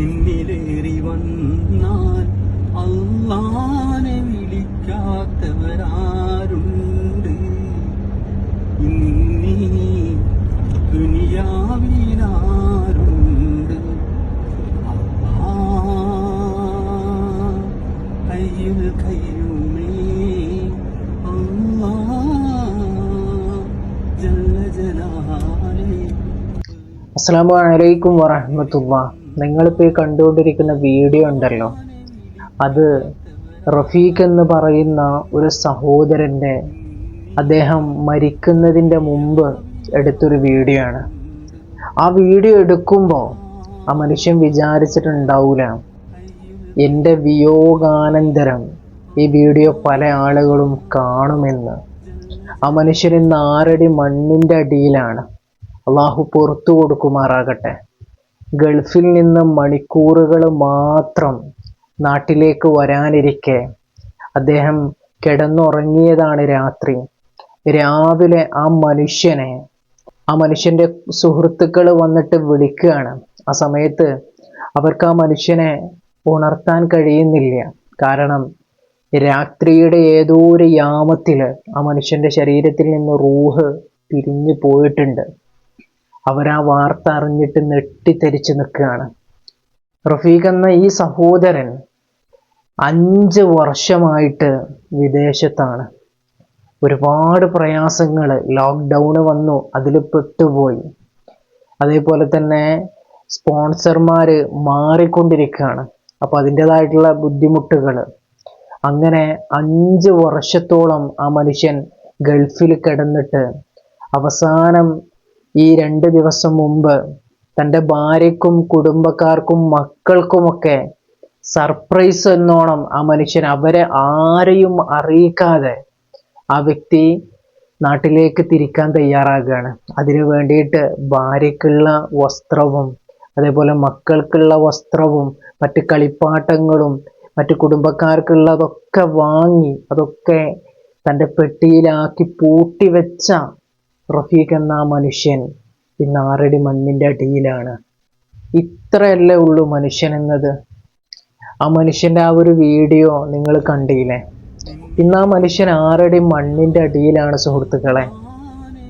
നിന്നിലേറി വന്നാൽ അള്ളാനെ വിളിക്കാത്തവരാരുണ്ട്. ഇന്നീ ദുനിയാവിലാരുണ്ട്. അല്ലാ ഹയ്യുൽ അള്ളാ അല്ലാ ജല്ല. അസ്സാം വലൈക്കും വറഹമത്തുള്ള നിങ്ങളിപ്പോൾ ഈ കണ്ടുകൊണ്ടിരിക്കുന്ന വീഡിയോ ഉണ്ടല്ലോ. അത് റഫീഖ് എന്ന് പറയുന്ന ഒരു സഹോദരന്റെ അദ്ദേഹം മരിക്കുന്നതിന്റെ മുമ്പ് എടുത്തൊരു വീഡിയോ ആണ് ആ വീഡിയോ എടുക്കുമ്പോൾ ആ മനുഷ്യൻ വിചാരിച്ചിട്ടുണ്ടാവില്ല എന്റെ വിയോഗാനന്തരം ഈ വീഡിയോ പല ആളുകളും കാണുമെന്ന്. ആ മനുഷ്യൻ ഇന്ന് ആറടി മണ്ണിന്റെ അടിയിലാണ്. അള്ളാഹു പുറത്തു കൊടുക്കുമാറാകട്ടെ. ഗൾഫിൽ നിന്ന് മണിക്കൂറുകൾ മാത്രം നാട്ടിലേക്ക് വരാനിരിക്കെ അദ്ദേഹം കിടന്നുറങ്ങിയതാണ് രാത്രി. രാവിലെ ആ മനുഷ്യനെ ആ മനുഷ്യന്റെ സുഹൃത്തുക്കൾ വന്നിട്ട് വിളിക്കുകയാണ്. ആ സമയത്ത് അവർക്ക് ആ മനുഷ്യനെ ഉണർത്താൻ കഴിയുന്നില്ല. കാരണം രാത്രിയുടെ ഏതോ ഒരു യാമത്തിൽ ആ മനുഷ്യന്റെ ശരീരത്തിൽ നിന്ന് റൂഹ് പിരിഞ്ഞു പോയിട്ടുണ്ട്. അവരാ വാർത്ത അറിഞ്ഞിട്ട് നെട്ടിത്തെരിച്ച് നിൽക്കുകയാണ്. റഫീഖ് എന്ന ഈ സഹോദരൻ അഞ്ച് വർഷമായിട്ട് വിദേശത്താണ്. ഒരുപാട് പ്രയാസങ്ങൾ ലോക്ക്ഡൗണ് വന്നു അതിൽ പെട്ടുപോയി. അതേപോലെ തന്നെ സ്പോൺസർമാർ മാറിക്കൊണ്ടിരിക്കുകയാണ്. അപ്പോൾ അതിന്റെതായിട്ടുള്ള ബുദ്ധിമുട്ടുകൾ അങ്ങനെ അഞ്ച് വർഷത്തോളം ആ മനുഷ്യൻ ഗൾഫിൽ കിടന്നിട്ട് അവസാനം ഈ രണ്ട് ദിവസം മുമ്പ് തന്റെ ഭാര്യക്കും കുടുംബക്കാർക്കും മക്കൾക്കുമൊക്കെ സർപ്രൈസ് എന്നോണം ആ മനുഷ്യൻ അവരെ ആരെയും അറിയിക്കാതെ ആ വ്യക്തി നാട്ടിലേക്ക് തിരിക്കാൻ തയ്യാറാകുകയാണ്. അതിനു വേണ്ടിയിട്ട് ഭാര്യക്കുള്ള വസ്ത്രവും അതേപോലെ മക്കൾക്കുള്ള വസ്ത്രവും മറ്റ് കളിപ്പാട്ടങ്ങളും മറ്റ് കുടുംബക്കാർക്കുള്ളതൊക്കെ വാങ്ങി അതൊക്കെ തന്റെ പെട്ടിയിലാക്കി പൂട്ടി വെച്ച റഫീഖ് എന്ന മനുഷ്യൻ ഇന്ന് ആറടി മണ്ണിന്റെ അടിയിലാണ്. ഇത്രയല്ലേ ഉള്ളൂ മനുഷ്യൻ എന്നത്? ആ മനുഷ്യന്റെ ആ ഒരു വീഡിയോ നിങ്ങൾ കണ്ടില്ലേ? ഇന്ന് ആ മനുഷ്യൻ ആറടി മണ്ണിന്റെ അടിയിലാണ് സുഹൃത്തുക്കളെ.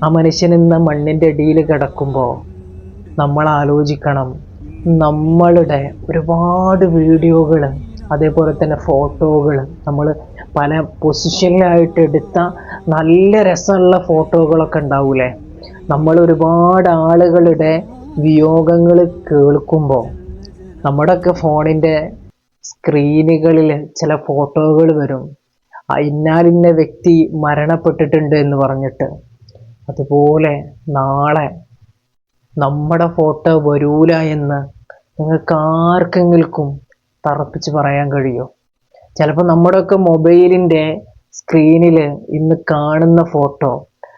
ആ മനുഷ്യൻ ഇന്ന് മണ്ണിന്റെ അടിയിൽ കിടക്കുമ്പോൾ നമ്മൾ ആലോചിക്കണം. നമ്മളുടെ ഒരുപാട് വീഡിയോകൾ അതേപോലെ തന്നെ ഫോട്ടോകൾ നമ്മൾ പല പൊസിഷനിലായിട്ട് എടുത്ത നല്ല രസമുള്ള ഫോട്ടോകളൊക്കെ ഉണ്ടാവൂലേ? നമ്മൾ ഒരുപാട് ആളുകളുടെ വിയോഗങ്ങൾ കേൾക്കുമ്പോൾ നമ്മുടെയൊക്കെ ഫോണിന്റെ സ്ക്രീനുകളിൽ ചില ഫോട്ടോകൾ വരും. ഇന്നാലിന്ന വ്യക്തി മരണപ്പെട്ടിട്ടുണ്ട് എന്ന് പറഞ്ഞിട്ട്. അതുപോലെ നാളെ നമ്മുടെ ഫോട്ടോ വരൂല എന്ന് നിങ്ങൾക്ക് ആർക്കെങ്കിലും തറപ്പിച്ച് പറയാൻ കഴിയോ ചിലപ്പോൾ നമ്മുടെയൊക്കെ മൊബൈലിന്റെ സ്ക്രീനിൽ ഇന്ന് കാണുന്ന ഫോട്ടോ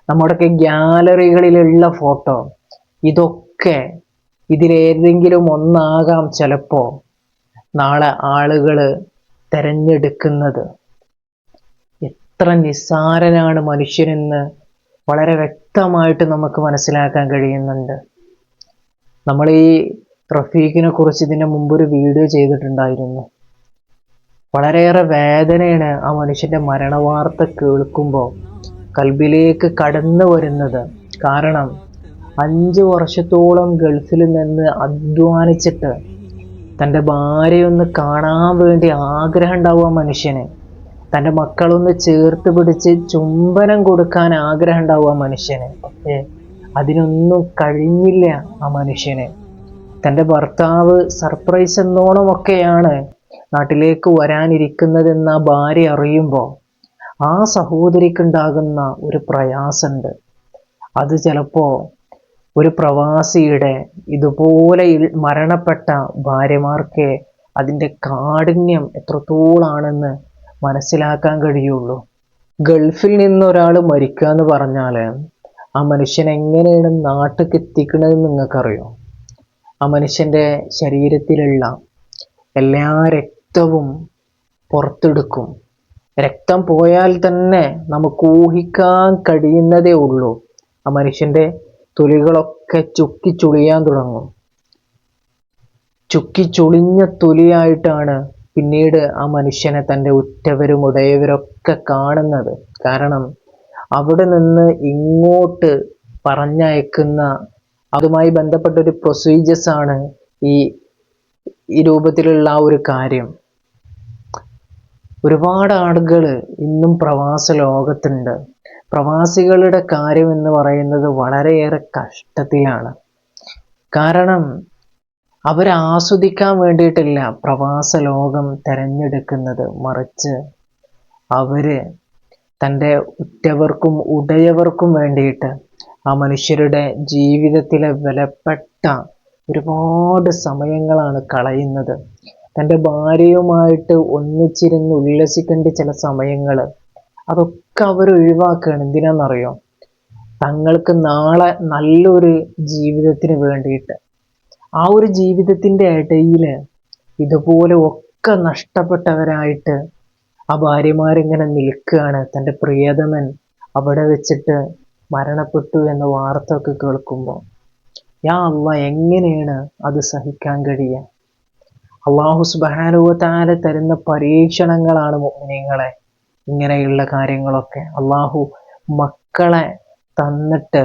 നമ്മുടെയൊക്കെ ഗ്യാലറികളിലുള്ള ഫോട്ടോ ഇതൊക്കെ ഇതിലേതെങ്കിലും ഒന്നാകാം ചിലപ്പോൾ നാളെ ആളുകൾ തിരഞ്ഞെടുക്കുന്നത്. എത്ര നിസ്സാരനാണ് മനുഷ്യനെന്ന് വളരെ വ്യക്തമായിട്ട് നമുക്ക് മനസ്സിലാക്കാൻ കഴിയുന്നുണ്ട്. നമ്മൾ ഈ റഫീഖിനെ കുറിച്ച് ഇതിന് മുമ്പ് ഒരു വീഡിയോ ചെയ്തിട്ടുണ്ടായിരുന്നു. വളരെയേറെ വേദനയാണ് ആ മനുഷ്യന്റെ മരണവാർത്ത കേൾക്കുമ്പോൾ കൽബിലേക്ക് കടന്നു വരുന്നത്. കാരണം അഞ്ച് വർഷത്തോളം ഗൾഫിൽ നിന്ന് അധ്വാനിച്ചിട്ട് തന്റെ ഭാര്യയൊന്ന് കാണാൻ വേണ്ടി ആഗ്രഹം ഉണ്ടാവും ആ മനുഷ്യന്. തന്റെ മക്കളൊന്ന് ചേർത്ത് പിടിച്ച് ചുംബനം കൊടുക്കാൻ ആഗ്രഹം ഉണ്ടാവും ആ മനുഷ്യന്. പക്ഷേ അതിനൊന്നും കഴിഞ്ഞില്ല ആ മനുഷ്യന്. തന്റെ ഭർത്താവ് സർപ്രൈസ് എന്നോണമൊക്കെയാണ് നാട്ടിലേക്ക് വരാനിരിക്കുന്നതെന്ന് ഭാര്യ അറിയുമ്പോൾ ആ സഹോദരിക്കുണ്ടാകുന്ന ഒരു പ്രയാസമുണ്ട്. അത് ചിലപ്പോൾ ഒരു പ്രവാസിയുടെ ഇതുപോലെ മരണപ്പെട്ട ഭാര്യമാർക്ക് അതിന്റെ കാഠിന്യം എത്രത്തോളാണെന്ന് മനസ്സിലാക്കാൻ കഴിയുള്ളൂ. ഗൾഫിൽ നിന്ന് ഒരാൾ മരിക്കുക എന്ന് പറഞ്ഞാൽ ആ മനുഷ്യൻ എങ്ങനെയാണ് നാട്ടിലേക്ക് എത്തിക്കണതെന്ന് നിങ്ങൾക്കറിയോ? ആ മനുഷ്യന്റെ ശരീരത്തിലുള്ള എല്ലാ രക്തവും പുറത്തെടുക്കും. രക്തം പോയാൽ തന്നെ നമുക്ക് ഊഹിക്കാൻ കഴിയുന്നതേ ഉള്ളൂ. ആ മനുഷ്യന്റെ തൊലികളൊക്കെ ചുക്കി ചുളിയാൻ തുടങ്ങും. ചുക്കി ചുളിഞ്ഞ തൊലിയായിട്ടാണ് പിന്നീട് ആ മനുഷ്യനെ തന്റെ ഉറ്റവരും ഉടയവരൊക്കെ കാണുന്നത്. കാരണം അവിടെ നിന്ന് ഇങ്ങോട്ട് പറഞ്ഞയക്കുന്ന അതുമായി ബന്ധപ്പെട്ട ഒരു പ്രൊസീജിയേഴ്സാണ് ഈ ഈ രൂപത്തിലുള്ള ആ ഒരു കാര്യം. ഒരുപാട് ആളുകൾ ഇന്നും പ്രവാസ ലോകത്തുണ്ട്. പ്രവാസികളുടെ കാര്യം എന്ന് പറയുന്നത് വളരെയേറെ കഷ്ടത്തിലാണ്. കാരണം അവർ ആസ്വദിക്കാൻ വേണ്ടിയിട്ടില്ല പ്രവാസ ലോകം തിരഞ്ഞെടുക്കുന്നത്. മറിച്ച് അവർ തന്റെ ഉറ്റവർക്കും ഉടയവർക്കും വേണ്ടിയിട്ട് ആ മനുഷ്യരുടെ ജീവിതത്തിലെ വിലപ്പെട്ട ഒരുപാട് സമയങ്ങളാണ് കളയുന്നത്. തന്റെ ഭാര്യയുമായിട്ട് ഒന്നിച്ചിരുന്ന് ഉല്ലസിക്കേണ്ട ചില സമയങ്ങൾ അതൊക്കെ അവർ ഒഴിവാക്കുകയാണ് എന്തിനാണെന്നറിയോ തങ്ങൾക്ക് നാളെ നല്ലൊരു ജീവിതത്തിന് വേണ്ടിയിട്ട്. ആ ഒരു ജീവിതത്തിന്റെ ഇടയിൽ ഇതുപോലെ ഒക്കെ നഷ്ടപ്പെട്ടവരായിട്ട് ആ ഭാര്യമാരിങ്ങനെ നിൽക്കുകയാണ്. തന്റെ പ്രിയതമൻ അവിടെ വെച്ചിട്ട് മരണപ്പെട്ടു എന്ന വാർത്ത ഒക്കെ കേൾക്കുമ്പോൾ യാ അല്ല എങ്ങനെയാണ് അത് സഹിക്കാൻ കഴിയുക? അള്ളാഹു സുബാനുവത്താല തരുന്ന പരീക്ഷണങ്ങളാണ് മോമിനിങ്ങളെ ഇങ്ങനെയുള്ള കാര്യങ്ങളൊക്കെ അള്ളാഹു മക്കളെ തന്നിട്ട്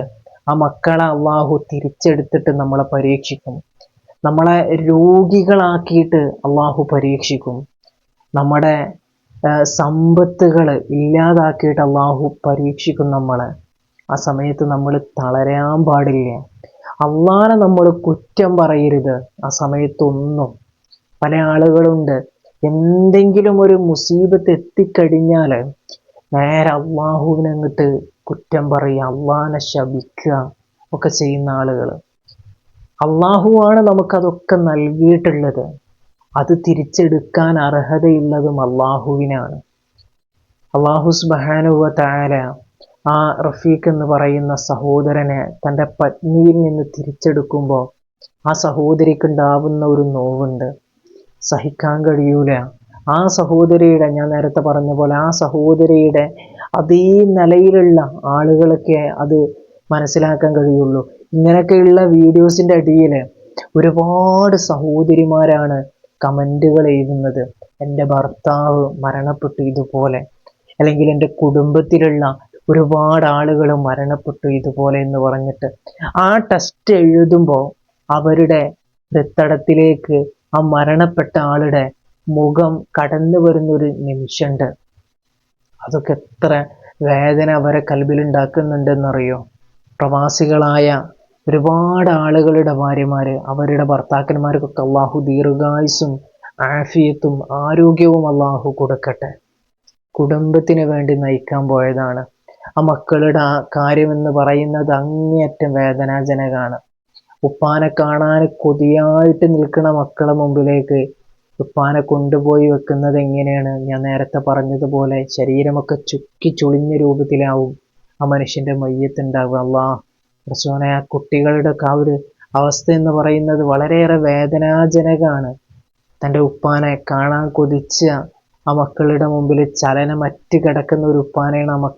ആ മക്കളെ അള്ളാഹു തിരിച്ചെടുത്തിട്ട് നമ്മളെ പരീക്ഷിക്കും. നമ്മളെ രോഗികളാക്കിയിട്ട് അള്ളാഹു പരീക്ഷിക്കും. നമ്മുടെ സമ്പത്തുകൾ ഇല്ലാതാക്കിയിട്ട് അള്ളാഹു പരീക്ഷിക്കും നമ്മളെ. ആ സമയത്ത് നമ്മൾ തളരാൻ പാടില്ല. അള്ളാനെ നമ്മൾ കുറ്റം പറയരുത്. ആ സമയത്തൊന്നും പല ആളുകളുണ്ട്. എന്തെങ്കിലും ഒരു മുസീബത്ത് എത്തിക്കഴിഞ്ഞാൽ നേരെ അള്ളാഹുവിനെ അങ്ങോട്ട് കുറ്റം പറയുക അള്ളാഹിനെ ശപിക്കുക ഒക്കെ ചെയ്യുന്ന ആളുകൾ അള്ളാഹുവാണ് നമുക്കതൊക്കെ നൽകിയിട്ടുള്ളത്. അത് തിരിച്ചെടുക്കാൻ അർഹതയുള്ളതും അള്ളാഹുവിനാണ്. അള്ളാഹു സുബാനുവ താര ആ റഫീഖ് എന്ന് പറയുന്ന സഹോദരനെ തന്റെ പത്നിയിൽ നിന്ന് തിരിച്ചെടുക്കുമ്പോൾ ആ സഹോദരിക്കുണ്ടാവുന്ന ഒരു നോവുണ്ട്. സഹിക്കാൻ കഴിയൂല. ആ സഹോദരിയുടെ ഞാൻ നേരത്തെ പറഞ്ഞ പോലെ ആ സഹോദരിയുടെ അതേ നിലയിലുള്ള ആളുകളൊക്കെ അത് മനസ്സിലാക്കാൻ കഴിയുള്ളൂ. ഇങ്ങനെയൊക്കെയുള്ള വീഡിയോസിന്റെ അടിയിൽ ഒരുപാട് സഹോദരിമാരാണ് കമന്റുകൾ എഴുതുന്നത്. എന്റെ ഭർത്താവ് മരണപ്പെട്ടു ഇതുപോലെ അല്ലെങ്കിൽ എന്റെ കുടുംബത്തിലുള്ള ഒരുപാട് ആളുകൾ മരണപ്പെട്ടു ഇതുപോലെ എന്ന് പറഞ്ഞിട്ട് ആ ടെസ്റ്റ് എഴുതുമ്പോൾ അവരുടെ ഹൃത്തടത്തിലേക്ക് ആ മരണപ്പെട്ട ആളുടെ മുഖം കടന്നു വരുന്ന ഒരു നിമിഷമുണ്ട് അതൊക്കെ എത്ര വേദന അവരെ കൽബിലുണ്ടാക്കുന്നുണ്ടെന്നറിയോ പ്രവാസികളായ ഒരുപാട് ആളുകളുടെ ഭാര്യമാര് അവരുടെ ഭർത്താക്കന്മാർക്കൊക്കെ അള്ളാഹു ദീർഘായുസും ആഫിയത്തും ആരോഗ്യവും അള്ളാഹു കൊടുക്കട്ടെ. കുടുംബത്തിന് വേണ്ടി നയിക്കാൻ പോയതാണ്. ആ മക്കളുടെ ആ കാര്യമെന്ന് പറയുന്നത് അങ്ങേയറ്റം വേദനാജനകമാണ്. ഉപ്പാനെ കാണാൻ കൊതിയായിട്ട് നിൽക്കുന്ന മക്കളെ മുമ്പിലേക്ക് ഉപ്പാനെ കൊണ്ടുപോയി വെക്കുന്നത് എങ്ങനെയാണ്? ഞാൻ നേരത്തെ പറഞ്ഞതുപോലെ ശരീരമൊക്കെ ചുക്കി ചുളിഞ്ഞ രൂപത്തിലാവും ആ മനുഷ്യന്റെ മയ്യത്തുണ്ടാവുക. അള്ളാ പ്രസവനെ ആ കുട്ടികളുടെ ആ ഒരു അവസ്ഥ എന്ന് പറയുന്നത് വളരെയേറെ വേദനാജനകമാണ്. തന്റെ ഉപ്പാനെ കാണാൻ കൊതിച്ച ആ മക്കളുടെ മുമ്പിൽ ചലനമറ്റ് കിടക്കുന്ന ഒരു ഉപ്പാനെയാണ് ആ മക്കൾ